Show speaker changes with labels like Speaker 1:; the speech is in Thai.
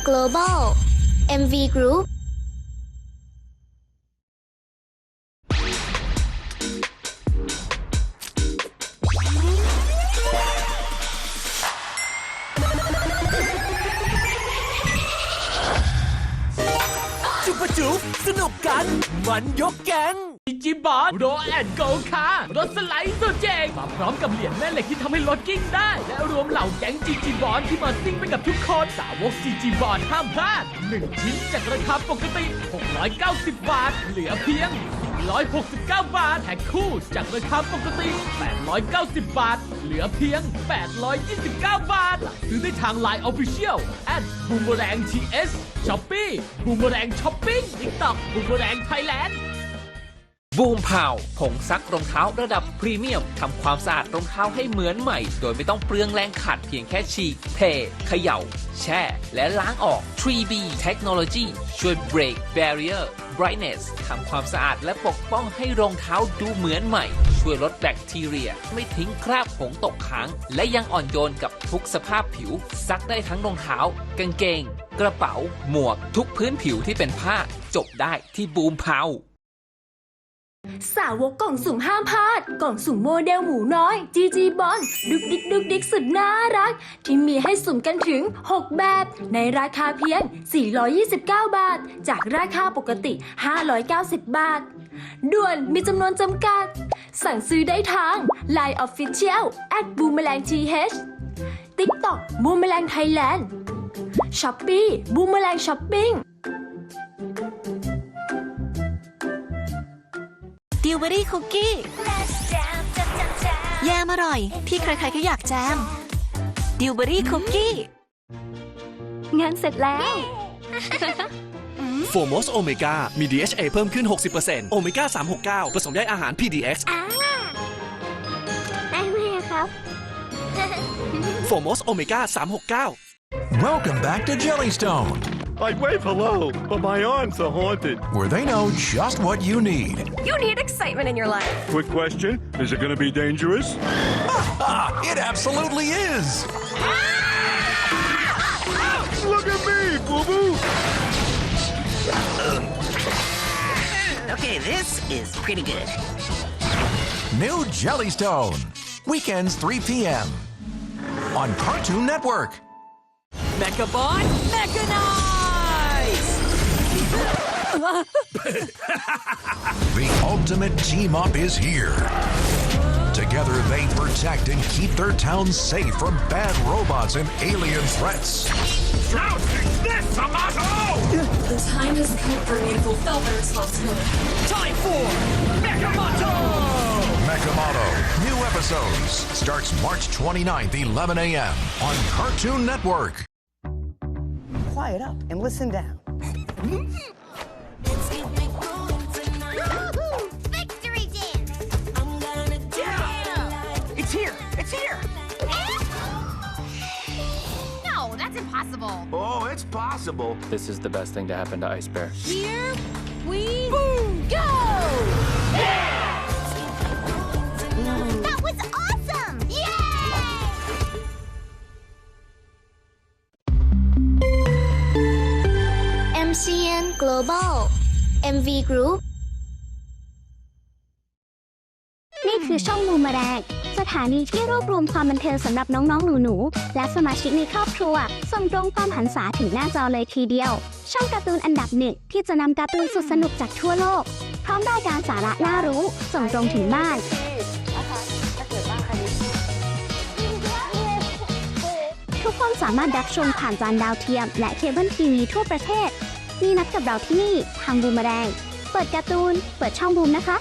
Speaker 1: Global MV Group
Speaker 2: จุบปะจุบสนุกกัน มันยกแก๊ง
Speaker 3: จิบอสโรแอนโกคารถสไลด์สุดเจ๋งมาพร้อมกับเหรียญแม่เหล็กที่ทำให้รถกิ้งได้ และรวมเหล่าแก๊งจีจีบอลที่มาซิ่งไปกับทุกคนสาวกจีจีบอลห้ามพลาด1ชิ้นจากราคาปกติ 690 บาท เหลือเพียง 169 บาทแพ็คคู่จากราคาปกติ 890 บาท เหลือเพียง 829 บาท ซื้อได้ทาง Line Official at Boomerang TS Shopee Boomerang Shopping TikTok Boomerang Thailand
Speaker 4: บูม วูมพาวผงซักรองเท้าระดับพรีเมียมทำความสะอาดรองเท้าให้เหมือนใหม่ โดยไม่ต้องเปลืองแรงขัดเพียงแค่ฉีกเทเขย่า แช่ และล้างออก 3B Technology ช่วย break barrier brightness ทำความสะอาดและปกป้องให้รองเท้าดูเหมือนใหม่ ช่วยลดแบคทีเรีย ไม่ทิ้งคราบผงตกค้าง และยังอ่อนโยนกับทุกสภาพผิว ซักได้ทั้งรองเท้า กางเกง กระเป๋า หมวก ทุกพื้นผิวที่เป็นผ้า จบได้ที่บูมพาว
Speaker 5: สาวกกล่องสุ่มห้ามพลาด กล่องสุ่มโมเดลหมูน้อย GG บอลดุกดิกดุกดิกสุดน่ารัก ที่มีให้สุ่มกันถึง 6 แบบ ในราคาเพียง 429 บาท จากราคาปกติ 590 บาท ด่วนมีจำนวนจำกัด สั่งซื้อได้ทาง Line Official at Boomerang TH TikTok Boomerang Thailand Shopee Boomerang Shopping
Speaker 6: ดิวเบอรี่คุกกี้แยมอร่อย ที่ใครๆก็อยากแจมดิวเบอรี่คุกกี้
Speaker 5: งานเสร็จแล้ว
Speaker 2: โฟมอสโอเมก้ามี DHA เพิ่มขึ้น 60%โอเมก้า 369 ผสมได้อาหาร PDX
Speaker 1: ได้ไหมครับ
Speaker 2: โฟมอสโอเมก้า 369
Speaker 7: Welcome back to Jellystone,
Speaker 8: I'd wave hello, but my arms are haunted.
Speaker 7: where they know just what you need.
Speaker 6: You need excitement in your life
Speaker 8: Quick question Is it going to be dangerous?
Speaker 7: It absolutely is!
Speaker 8: Look at me, boo boo!
Speaker 9: Okay, this is pretty good.
Speaker 7: New Jellystone, weekends 3 p.m. on Cartoon Network.
Speaker 2: Mechabot แม
Speaker 7: The ultimate team up is here. Together, they protect and keep their town safe from bad robots and alien threats.
Speaker 5: The time has come for me to fulfill the responsibility.
Speaker 2: Time for Megamoto
Speaker 7: Mekamoto, new episodes, starts March 29th, 11 a.m. on Cartoon Network.
Speaker 9: Quiet up and listen down.
Speaker 1: Hmm.
Speaker 8: Oh, it's possible.
Speaker 3: This is the best thing to happen to Ice Bear.
Speaker 1: Here we go! That was awesome! Global MV Group
Speaker 10: นี่คือช่องมูมาแมลงสถานีที่รวบรวมความบันเทิงสำหรับน้องๆ หนูๆ และสมาชิกในครอบครัว ส่งตรงความหันษาถึงหน้าจอเลยทีเดียว ช่องการ์ตูนอันดับหนึ่งที่จะนำการ์ตูนสุดสนุกจากทั่วโลก พร้อมรายการสาระน่ารู้ ส่งตรงถึงบ้านทุกคนสามารถรับชมผ่านจานดาวเทียม และเคเบิลทีวีทั่วประเทศ มีนัดกับเราที่นี่ทางบูมแมลงเปิดการ์ตูน เปิดช่องบูมนะคะ